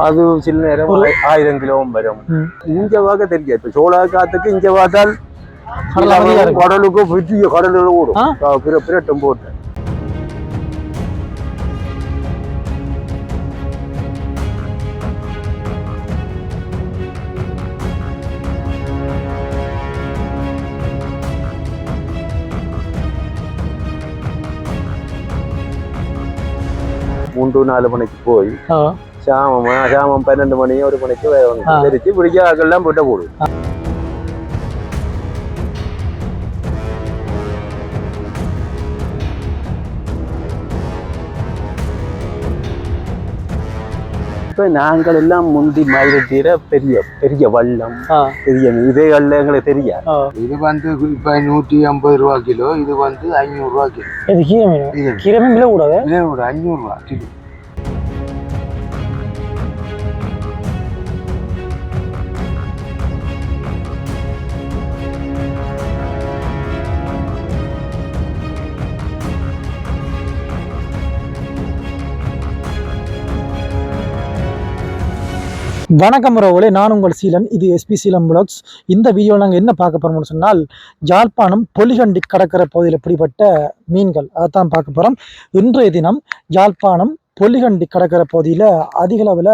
அது சில நேரம் ஆயி- ஆயிரம் கிலோவும் வரும். இங்க பார்க்க தெரியாது இப்ப சோழ காத்துக்கு இங்க பார்த்தால் கடல் அமைதியா இருக்கும். கடலுக்கு பெரிய கடலுக்கு ஓடும் பிரட்டும் போட்டு மூன்று நாலு மணிக்கு போய். சாமம் சாமம் பன்னெண்டு மணி ஒரு மணிக்கு. தெரிச்சு பிடிக்காக்கெல்லாம் போட்ட போடும் இப்ப நாங்கள் எல்லாம் முந்தி மாதிரி தீர பெரிய பெரிய வள்ளம். பெரிய. இதே வல்ல எங்களுக்கு தெரியாது. இது வந்து இப்ப நூற்றி ஐம்பது ரூபா கிலோ இது வந்து ஐநூறு ரூபா கிலோ இது கீரை மீன் கீரை மீன் விலை கூடாது இதே ஒரு அஞ்சூறு ரூபா கிலோ வணக்கம் உறவுகளே நான் உங்கள் சீலன். இது எஸ்பி சீலன் பிளாக்ஸ் இந்த வீடியோவில் நாங்கள் என்ன பார்க்க போகிறோம்னு சொன்னால் யாழ்ப்பாணம் பொலிகண்டி கடற்கரை பகுதியில் பிடிப்பட்ட மீன்கள். அதைத்தான் பார்க்க போகிறோம் இன்றைய தினம் யாழ்ப்பாணம் பொலிகண்டி கடற்கரை பகுதியில் அதிகளவில்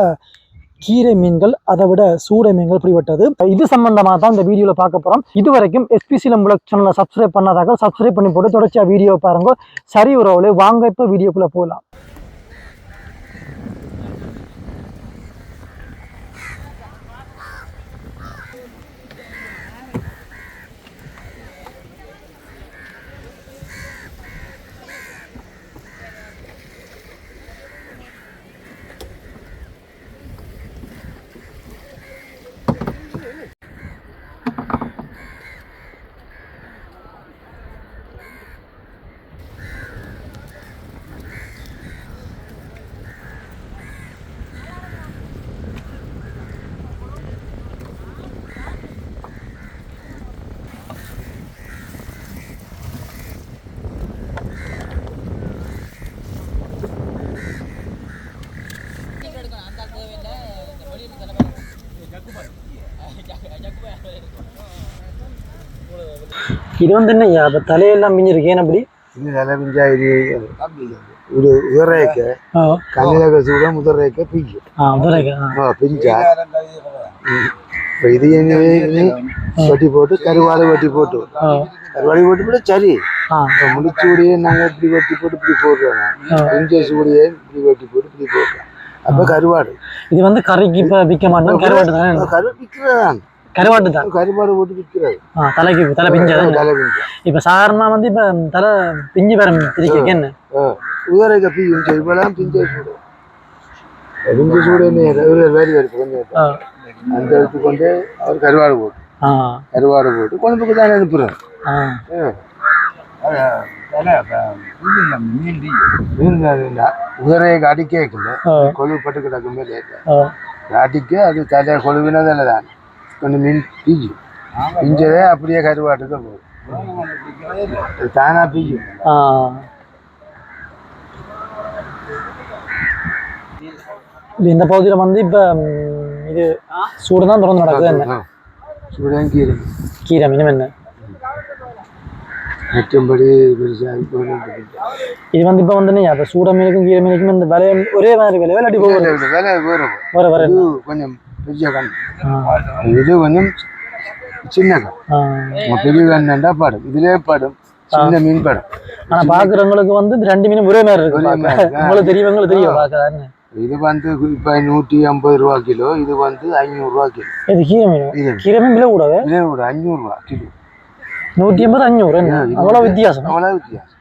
கீரை மீன்கள் அதை விட சூடை மீன்கள் பிடிபட்டது. இது சம்பந்தமாக தான் இந்த வீடியோவில் பார்க்க போகிறோம் இது வரைக்கும் எஸ்பி சீலம் புலாக் சேனலை சப்ஸ்கிரைப் பண்ணாதாக சப்ஸ்கிரைப் பண்ணி போட்டு தொடர்ச்சியாக வீடியோ பாருங்க. சரி உறவுகளே வாங்க இப்போ வீடியோக்குள்ளே போகலாம். இது வந்து என்ன அப்போ தலையெல்லாம் மிஞ்சிருக்கு. ஏன் அப்படி? இது நிலவிஞ்சா இது ஒரு உதரேக்க கண்ணில சூட முதரேக்க பிஞ்சு பிஞ்சா. இப்ப இது வெட்டி போட்டு கருவாடு வெட்டி போட்டு. கருவாடு போட்டு சரி ஆ. இப்ப முடிச்சூடியே நாங்க இப்படி வெட்டி போட்டு இப்படி போடுறோம். பிஞ்ச சூடியே இப்படி வெட்டி போட்டு இப்படி போடுறோம். அப்ப கருவாடு. இது வந்து கறிக்கு இப்போ விற்க மாட்டோம் கருவாட்டு தானே? கரு விற்கிறதான் கருவாட்டு தான். கருவாடு போட்டு விற்கிறது ஆ தலைக்கு தலை பிஞ்சு தலை பிஞ்சா. இப்போ சாதாரணமாக வந்து இப்போ தலை பிஞ்சு பேரம் பிரிக்க என்ன? உதரைக்க பிஞ்சு இப்பெல்லாம் பிஞ்ச பிஞ்ச சூடு வேறு வேறு கொஞ்சம் அந்த எடுத்து கொண்டு அவர் கருவாடு போட்டு. கருவாடு போட்டு கொழும்புக்கு தானே மீன் உதரையை அடிக்கல ஆ. கொழுவு பட்டு கிடக்குமே லேட்டா. அடிக்க அது தலை கொழுவினதில் தான். கொஞ்சம் மீன் பிஞ்சு. பிஞ்சதே அப்படியே கருவாட்டுக்கு போகும். தானா பிஞ்சு. ஆ. இந்த பகுதியில் வந்து இப்போ இது சூடு தான் தொடர்ந்து நடக்குது என்ன? சூடன் கீரை. கீரை மீன் என்ன? மற்றபடி இது வந்து இப்போ வந்து இப்போ சூட மீனுக்கும் கீரை மீனுக்கும் இந்த விலை ஒரே மாதிரி விலை விளையாடி போகுது. விலை வர கொஞ்சம் பெரிய கண் இது கொஞ்சம் சின்ன கண் பெரிய கண்ணா படம். இதுலயே படம். சின்ன மீன் படம். ஆனா பாக்குறவங்களுக்கு வந்து ரெண்டு மீனும் ஒரே மாதிரி இருக்கு. உங்களுக்கு தெரியும் உங்களுக்கு தெரியும் பாக்குறாருன்னு இது வந்து இப்ப நூற்றி ஐம்பது ரூபா கிலோ இது வந்து ஐநூறு ரூபா கிலோ. இது கீரை மீன்? கீரை மீன். விலை கூடாது இதே ஒரு அஞ்சூறு ரூபா கிலோ. நூற்றி ஐம்பது அஞ்சூறு என்ன இது அவ்வளோ வித்தியாசம்? அவ்வளோ வித்தியாசம்.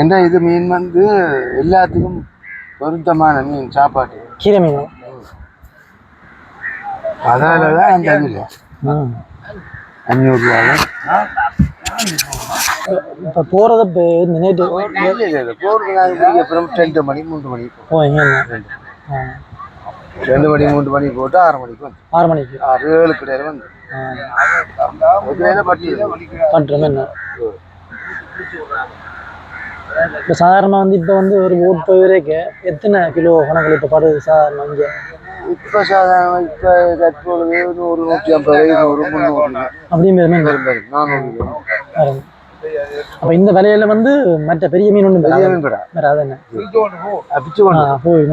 ஏன்னா இது மீன் வந்து எல்லாத்துக்கும் பொருத்தமான மீன் சாப்பாட்டு. கீரை மீன். அதனால தான். அந்த. அஞ்சூறுரூவா இப்ப போகிறது அப்புறம் ரெண்டு மணி மூன்று மணி ஓ ரெண்டு மணி. மூன்று மணி போட்டு ஆறு மணிக்கு வந்து. ஆறு மணிக்கு. ஆறு ஏழு கிடையாது வந்து. ஆ, ஒரு வேலை பட்டி பண்றோம் என்ன? இப்போ சாதாரணமாக வந்து இப்போ வந்து ஒரு போட் போய் வரைக்கும் எத்தனை கிலோ கணக்கில் இப்போ படுது சாதாரண இங்கே? இப்போ சாதாரண இப்போ தற்பொழுது நூறு நூற்றி ஐம்பது நூறு முந்நூறு. அப்படியும் மீன் வரும் நானூறு. அப்போ இந்த விலையில வந்து மற்ற பெரிய மீன் ஒன்றும் பெரிய மீன் வேறு அது என்ன? அப்பிச்சு ஆ கொண்டு போய்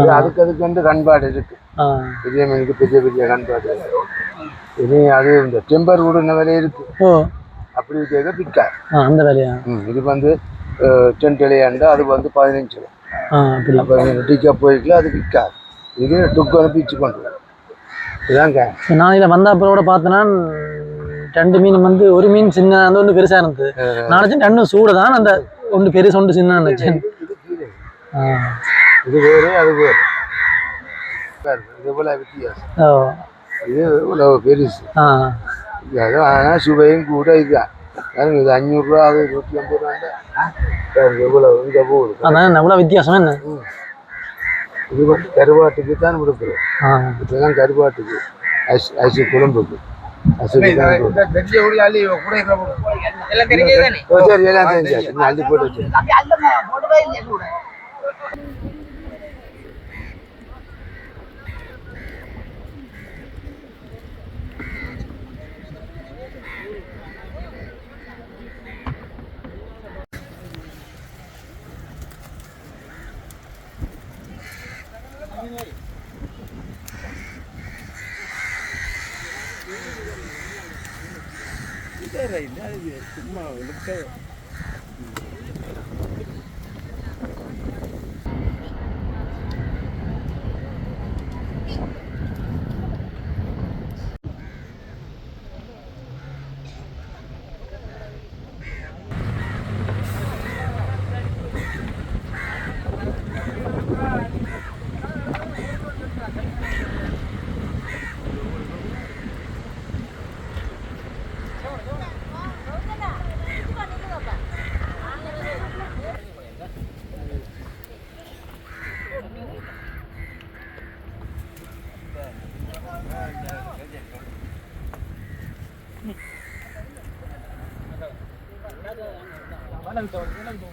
இது அதுக்கு அதுக்கு வந்து கண்பாடு இருக்கு. பெரிய மீனுக்கு பெரிய பெரிய கண்பாடு. இனி அது இந்த டெம்பர் உடனே விலை இருக்கு. அப்படி கேட்க பிக்கா அந்த வேலையா? இது வந்து டென்ட் இலையாண்டு அது வந்து பதினஞ்சு அப்போ டிக்கா போய்க்கல அது விற்காது இது டுக்கு பிச்சு கொண்டு. இதாங்க. நான் இதில் வந்த அப்புறம் பார்த்தேன்னா ரெண்டு மீன் வந்து ஒரு மீன் சின்ன அந்த ஒன்று பெருசாக இருந்தது. நான் ரெண்டும் சூடு தான் அந்த ஒன்று பெருசு ஒன்று சின்ன நினச்சேன் இது வேறு அது வேறு. போல வித்தியாசம். இது இவ்வளவு பெருசு. ஆனால் சுவையும் கூட இதுதான். இது அஞ்சூறுரூவா அது நூற்றி ஐம்பது ரூபாங்க அதான் எவ்வளோ வித்தியாசம் என்ன? இது வந்து கருவாட்டுக்கு தான் கொடுக்குறோம். இப்போதான் கருவாட்டுக்கு. அரிசி அரிசி குழம்புக்கு. அரிசி குழம்பு ஓ, சரி எல்லாம் தெரிஞ்சாச்சு. அள்ளி போட்டு வச்சு சும்மா 해남동, 해남동.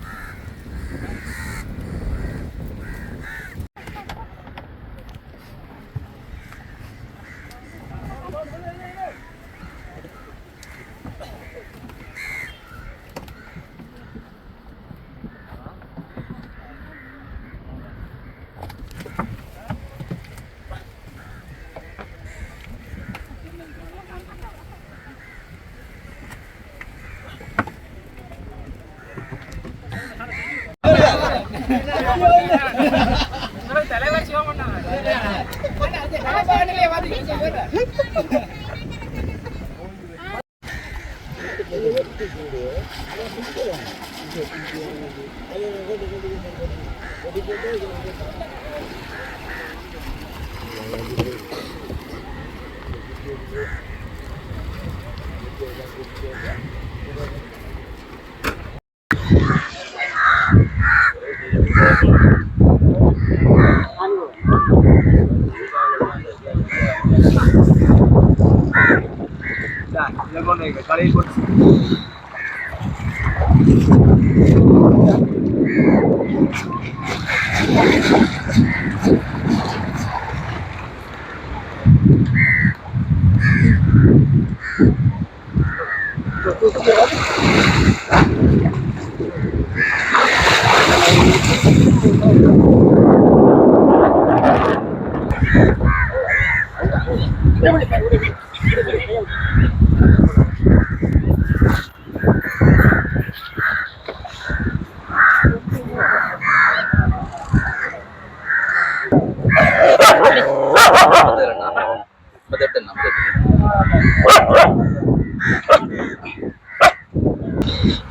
Yeah.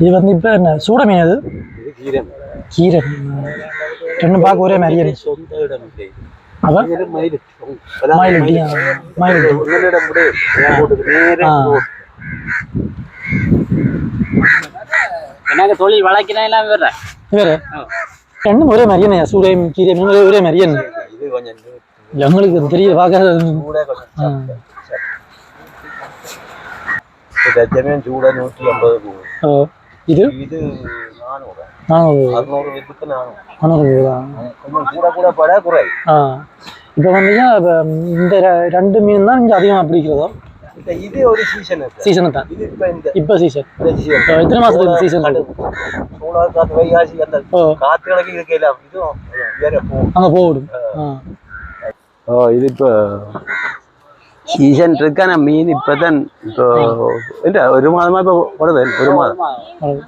இது வந்து இப்போ என்ன சூட மீன் அது கீரை. ரெண்டும் பார்க்க ஒரே ஆ. எனக்கு தொழில் வளர்க்கிறேன் எல்லாம் விடுறேன் வேறு ரெண்டும் ஒரே மாதிரியே என்ன சூட கீரை மீன் ஒரே- மாதிரியே என்ன எங்களுக்கு சூட நூற்றி ஐம்பது இது? இது நானூறு. நானூறு. கொஞ்சம் கூட கூட பட குறை ஆ. இப்போ வந்து இப்போ இந்த ரெண்டு மீன் தான் இங்கே அதிகமாக பிடிக்கிறதோ? இது ஒரு சீசன் சீசனு தான். இது இப்போ இந்த இப்போ சீசன். எத்தனை மாதத்துக்கு சீசன் சூழல் காத்து வைகாசி அந்த காத்து கிழக்கு இருக்கையில இதுவும் வேற போகும் அங்கே ஓ இது இப்போ சீசன் இருக்கு ஆனால் மீன் இப்போதான் இப்போ இல்லை ஒரு மாதமா இப்போ வருது ஒரு மாதம் அவ்வளவு.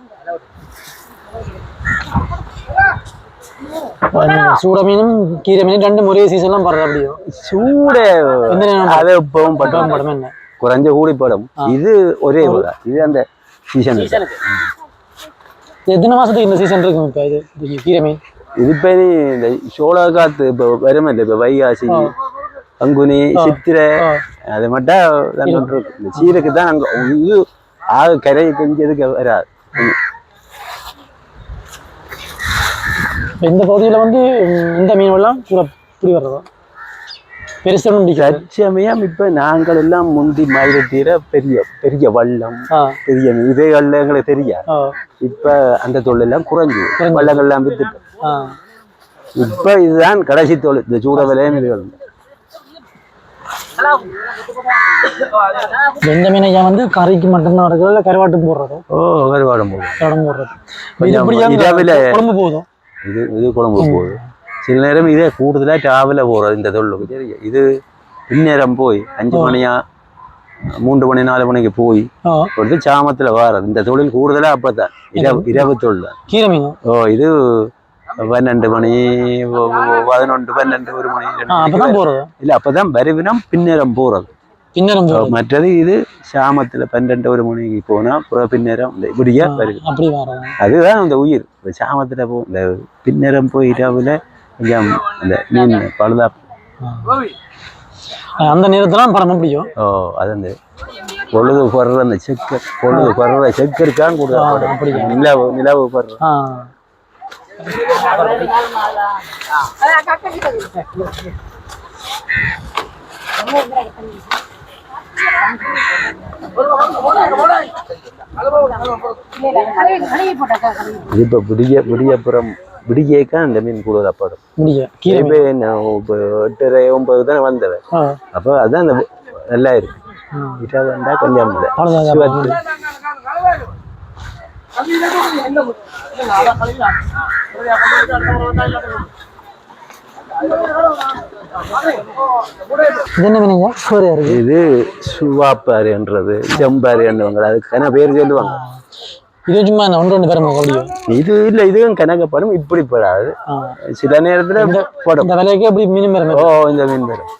சூட மீனும் கீரை மீனும் ரெண்டு ஒரே சீசன்லாம் படுறது அப்படியோ சூடு அது இப்பவும் பட்டம் படம் என்ன குறைஞ்ச கூடி படம் இது ஒரே. இது அந்த சீசன் எத்தனை மாசத்துக்கு இந்த சீசன் இருக்கும் இப்போ இது கீரை மீன் இது இப்போ இந்த சோழ காத்து இப்போ வருமே இல்லை இப்போ வைகாசி பங்குனி சித்திரை. அது மட்டும் சீருக்கு தான் அங்கே இது ஆக கரை கொஞ்சதுக்கு வராது. இந்த பகுதியில் வந்து இந்த மீன் எல்லாம் கூட பிடி வர்றதோ? தற்சமயம் இப்போ நாங்கள் எல்லாம் முந்தி மயில தீர பெரிய பெரிய வள்ளம் பெரிய மீன் இதைகள்ல எங்களுக்கு தெரியாது. ஆ. இப்போ அந்த தொழிலெல்லாம் குறைஞ்சு வள்ளங்கள்லாம் வித்துட்டு. ஆ. இப்போ இதுதான் கடைசி தொழில். இந்த சூட விலையும் இதுகள் இந்த மீனை ஏன் வந்து கறிக்கு மட்டும்தான் நடக்குது. இல்லை கருவாட்டுக்கு போடுறதோ? ஓ கருவாடம் போகும் கடன் போடுறது. இரவுல குழம்பு போதும். இது இது குழம்பு போகுது சில நேரம் இதே கூடுதலாக டிராவல போகிறது இந்த தொழிலுக்கு சரி இது பின்னேரம் போய் அஞ்சு மணியா மூன்று மணி நாலு மணிக்கு போய் கொடுத்து சாமத்தில் வாரது. இந்த தொழில் கூடுதலாக அப்போ தான் இரவு இரவு தொழில்? ஓ இது பன்னெண்டு மணி பதினொன்று பன்னெண்டு ஒரு மணி அப்பதான் போறது இல்லை அப்போ தான் வருவினம் பின்னேரம் போகிறது பின்னரும் போறது மற்றது இது சாமத்தில் பன்னெண்டு ஒரு மணிக்கு அப்புறம் பின்னேரம் இந்த இப்படியா வருது அதுதான் அந்த உயிர் சாமத்தில் போ இந்த பின்னேரம் போய் இரவுல கொஞ்சம் இந்த மீன் பழுதா அந்த நேரத்துல படம் பிடிக்கும் ஓ அது அந்த பொழுது படுற அந்த செக்கர் பொழுது படுற செக்கருக்கான் கூட நிலவு நிலவு படுற இப்போ விடிய விடியப்புறம் விடியேக்கா அந்த மீன் கூட படும் முடிய கீரை மீன். இப்போ நான் இப்போ எட்டரை ஒன்பது தான் வந்தவன். ஆ. அப்போ அதான் அந்த நல்லா இருக்கு. கொஞ்சம் இது என்ன மீனுங்க சோறையா இருக்கு. இது சுவாப்பாருன்றது செம்பாருன்றவங்க அதுக்கு கன பேர் சொல்லுவாங்க. இது சும்மா ஒன்று ரெண்டு பேரும் அப்படியும் இது இல்லை இதுவும் கணக்கப்படும் இப்படி படாது. சில நேரத்துல படும். இந்த விலைக்கு அப்படி மீன் பேர் ஓ இந்த மீன் வரும்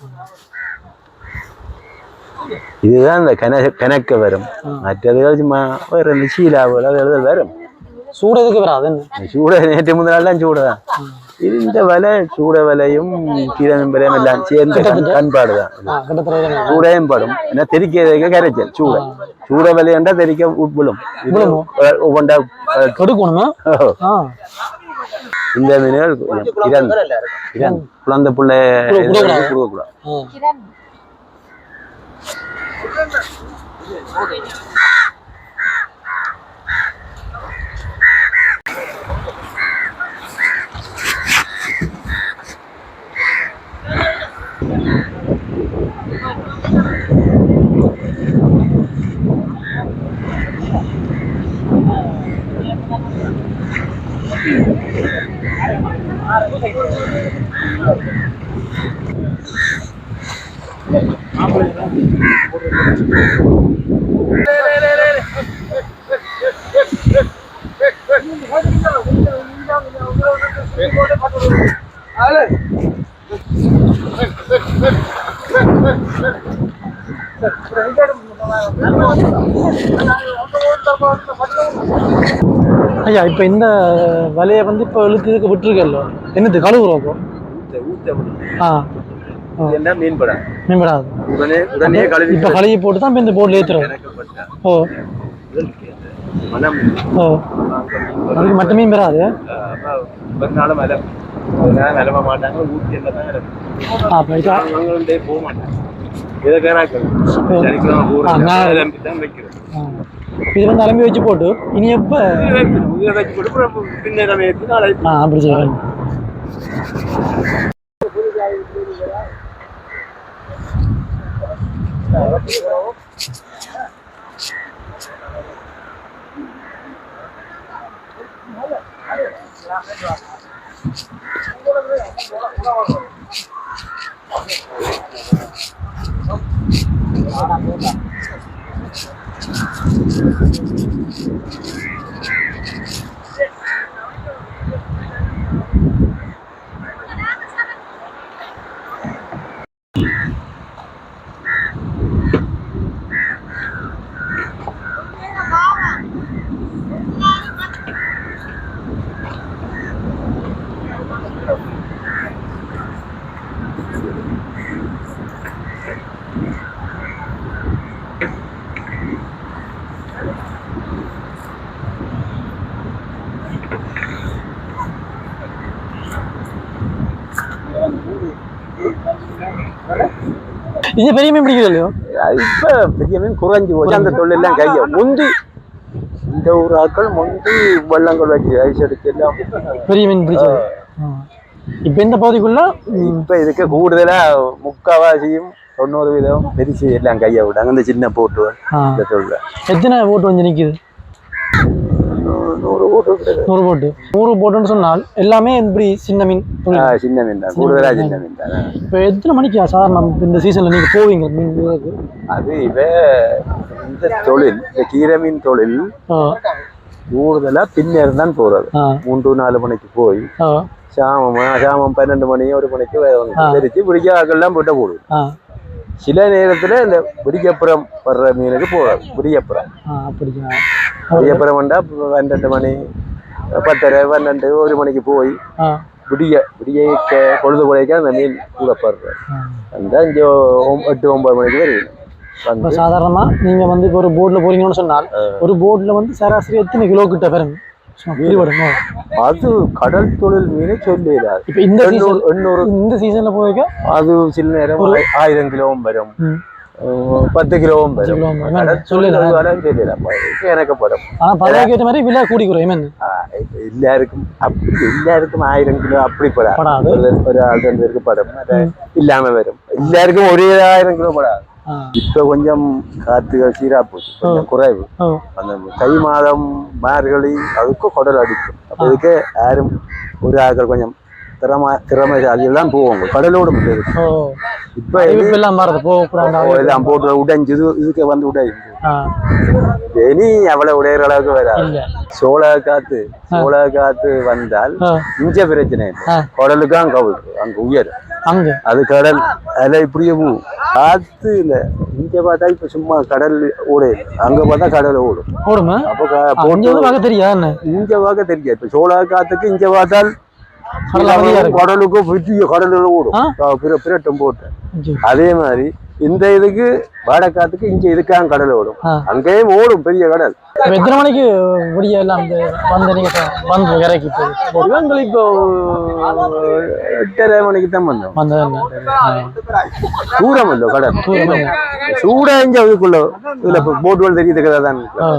இதுதான் இந்த கணக்கு கணக்க வரும். மற்றதுகள் சும்மா வேற இந்த சீலாவில் அதெல்லாம் வரும். சூடதுக்கு வராது என்ன? சூட நேற்று முதல் நாள்லாம் சூட தான் இது இந்த விலை சூட விலையும் கீரனும் விலையும் எல்லாம் சேர்ந்த கண்- கண்பாடு தான்? சூடையும் படும். ஏன்னா தெரிக்க கரைச்சல் சூட. சூட விலையண்டா தெரிக்க விழும். ஒவ்வொண்டா கொடுக்கணுமா? இந்த மீன்கள் குழந்தை பிள்ளை கொடுக்கக்கூடாது. கொடுக்கக்கூடாது ஆ ஐயா இப்போ இந்த வலையை வந்து இப்போ இழுக்கிறதுக்கு விட்டுருக்கല്ലോ என்னது கழுவுறோம் இப்போ ஆ. என்ன? மீன் படம் மேம்படாது உடனே உடனே கழுவி இப்போ கழுவி போட்டு தான் இந்த போர்டில் ஏற்றுறோம் ஓ. ஓ. அதுக்கு மட்டுமே பெறாது ஒரு நாளும் மலம் ஒரு நாள் நிலம மாட்டாங்க ஊற்றி என்ன தான் அவங்கள்டே போக மாட்டாங்க. இது வந்து அலம்பி வச்சு போட்டு இனி எப்ப? ஆ அப்படி செய்யறேன் இது பெரிய மீன் பிடிக்கிறது இல்லையோ இப்ப பெரிய மீன் குறைஞ்சு போச்சு. அந்த தொழிலெல்லாம் கைய. முந்தி இந்த ஒரு ஆட்கள் முந்தி வெள்ளங்கள் வச்சு ஐஸ் அடிச்சு எல்லாம் பெரிய மீன் பிடிச்சது. இப்ப இந்த பகுதிக்குள்ள? இப்ப இதுக்கு கூடுதலா முக்காவாசியும் தொண்ணூறு வீதம் பெருசு எல்லாம் கையை விட்டாங்க. இந்த சின்ன போட்டு. இந்த தொழில. எத்தனை போட்டு வந்து நிக்குது? நூறு போட்டு. நூறு போட்டு. நூறு போட்டுன்னு சொன்னால் எல்லாமே இப்படி சின்ன மீன் சின்ன மீன் தான். கூடுதலா சின்ன மீன் தான். இப்போ எத்தனை மணிக்கு? சாதாரண இந்த சீசன்ல நீங்க போவீங்க மீன்? அது இவ இந்த தொழில் இந்த கீரை மீன் தொழில் ஆ. கூடுதலா பின்னர் தான் போறது. ஆ. மூன்று நாலு மணிக்கு போய் சாமம் சாமம் பன்னெண்டு மணி ஒரு மணிக்கு. தெரிச்சு பிடிக்க ஆக்கெல்லாம் போட்ட போடுது ஆ. சில நேரத்துல இந்த விடியப்புறம் வர்ற மீனுக்கு போகாது. விடியப்புறம். அப்படிங்களா விடியப்புறம்ண்டா பன்னெண்டு மணி பத்தரை பன்னெண்டு ஒரு மணிக்கு போய் விடிய விடிய பொழுது குறைக்க அந்த மீன் கூட படுறது. ஆ. அந்த அஞ்சு ஒம்- எட்டு ஒன்பது மணிக்கு வருது இப்போ வந்து சாதாரணமா நீங்க வந்து இப்போ ஒரு போட்ல போறீங்கன்னு சொன்னால் ஒரு போட்ல வந்து சராசரி எத்தனை கிலோ கிட்ட பெறுங்க அது கடல் தொழில் மீன் சொல்லிடாது இப்போ இந்த சீசன் இந்த சீசன்ல போய்க்க அது சில நேரம் ஆய்- ஆயிரம் கிலோவும் வரும். பத்து கிலோவும் வரும். ஆனா பறவைக்கு ஏற்ற மாதிரி விலை கூடி குறையும். எல்லாருக்கும் அப்படி எல்லாருக்கும் ஆயிரம் கிலோ அப்படி படாது. ஒரு ரெண்டு பேருக்கு படம். இல்லாம வரும். எல்லாருக்கும் ஒரே ஆயிரம் கிலோ படாது. ஆ இப்ப கொஞ்சம் காத்துகள் சீரா போச்சு கொஞ்சம் குறைவு. அந்த தை மாதம் மார்கழி அதுக்கும் குடல் அடிக்கும். அப்ப இதுக்கு யாரும் ஒரு ஆட்கள் கொஞ்சம் திறமை திறமைசாலிகள் தான் போவாங்க. கடலோடு ஓ. இப்ப எல்லாம் எல்லாம் போட்டு உடைஞ்சு இது இதுக்கு வந்து உடையும். இனி அவ்வளவு உடையிற அளவுக்கு வராது. சோழ காத்து சோழ காத்து வந்தால் இஞ்ச பிரச்சனை இல்லை. ஆ. கடலுக்கு அங்க கவுது அங்க. அது கடல். அதுல இப்படியே போகும் காத்து இல்ல. இங்க பார்த்தா இப்ப சும்மா கடல் ஓடையுது அங்க பார்த்தா கடல் ஓடும். ஓடுமா? அப்ப போட்டு பார்க்க தெரியா என்ன இங்க பார்க்க தெரியாது. இப்ப சோழ காத்துக்கு இங்க பார்த்தால். கடலுக்கும் பெரிய கடலில் ஓடும். பிரட்டம் போட்டு. அதே மாதிரி இந்த இதுக்கு வாடக்காத்துக்கு இங்க இதுக்காக கடல் ஓடும். அங்கேயும் ஓடும் பெரிய கடல். எத்தனை மணிக்கு எல்லாம் அந்த வந்து நீங்க சொ- வந்து இறக்கி இப்போ எட்டரை மணிக்கு தான் வந்தோம். தூரம் இல்லை கடல். சூடா இங்க அதுக்குள்ள இதுல போட்டுகள் தெரியுது தான். ஆ.